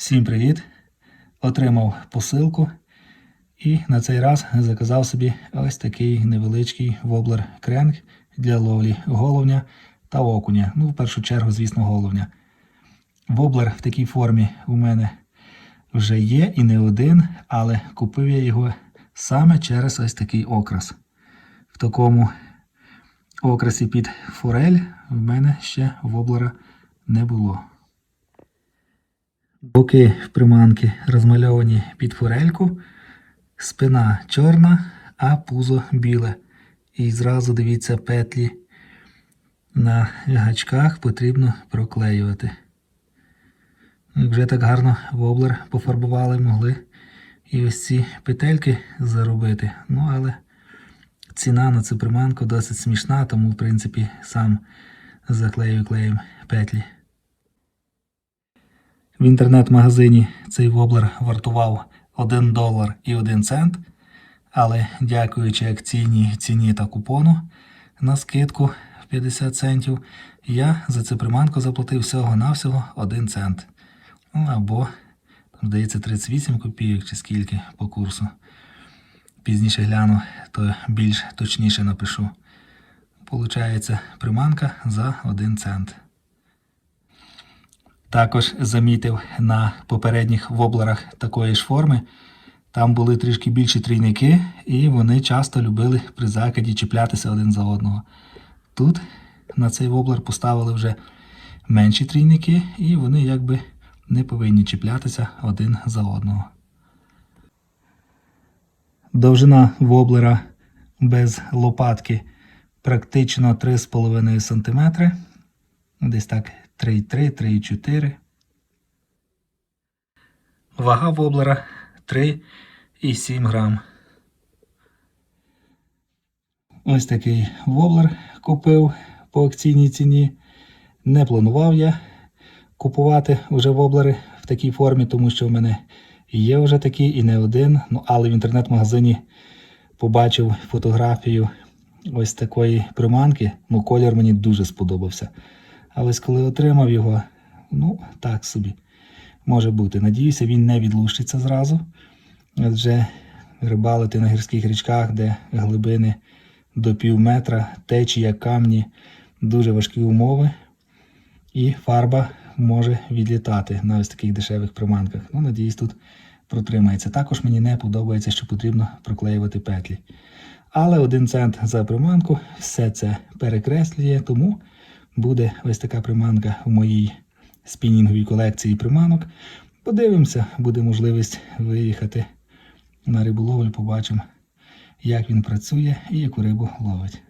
Всім привіт! Отримав посилку і на цей раз заказав собі ось такий невеличкий воблер кренк для ловлі головня та окуня. Ну, в першу чергу, звісно, головня. Воблер в такій формі у мене вже є і не один, але купив я його саме через ось такий окрас. В такому окрасі під форель в мене ще воблера не було. Боки приманки розмальовані під форельку, спина чорна, а пузо біле. І зразу дивіться петлі на гачках потрібно проклеювати. Вже так гарно воблер пофарбували, могли і ось ці петельки заробити. Ну, але ціна на цю приманку досить смішна, тому, в принципі, сам заклею клеєм петлі. В інтернет-магазині цей воблер вартував 1 долар і 1 цент, але дякуючи акційній ціні та купону на скидку в 50 центів, я за цю приманку заплатив всього-навсього 1 цент. Ну, або, там, здається, 38 копійок чи скільки по курсу. Пізніше гляну, то більш точніше напишу. Получається приманка за 1 цент. Також замітив на попередніх воблерах такої ж форми. Там були трішки більші трійники, і вони часто любили при закиді чіплятися один за одного. Тут на цей воблер поставили вже менші трійники, і вони якби не повинні чіплятися один за одного. Довжина воблера без лопатки практично 3,5 см. Десь так 3,3, 3,4. Вага воблера 3,7 грам. Ось такий воблер купив по акційній ціні. Не планував я купувати вже воблери в такій формі, тому що в мене є вже такі і не один. Ну, але в інтернет-магазині побачив фотографію ось такої приманки. Ну, колір мені дуже сподобався. А ось коли отримав його, ну, так собі може бути. Надіюся, він не відлущиться зразу. Адже рибалити на гірських річках, де глибини до пів метра, течія, камні, дуже важкі умови. І фарба може відлітати на ось таких дешевих приманках. Ну, надіюсь, тут протримається. Також мені не подобається, що потрібно проклеювати петлі. Але один цент за приманку все це перекреслює, тому буде ось така приманка в моїй спінінговій колекції приманок. Подивимося, буде можливість виїхати на риболовлю, побачимо, як він працює і яку рибу ловить.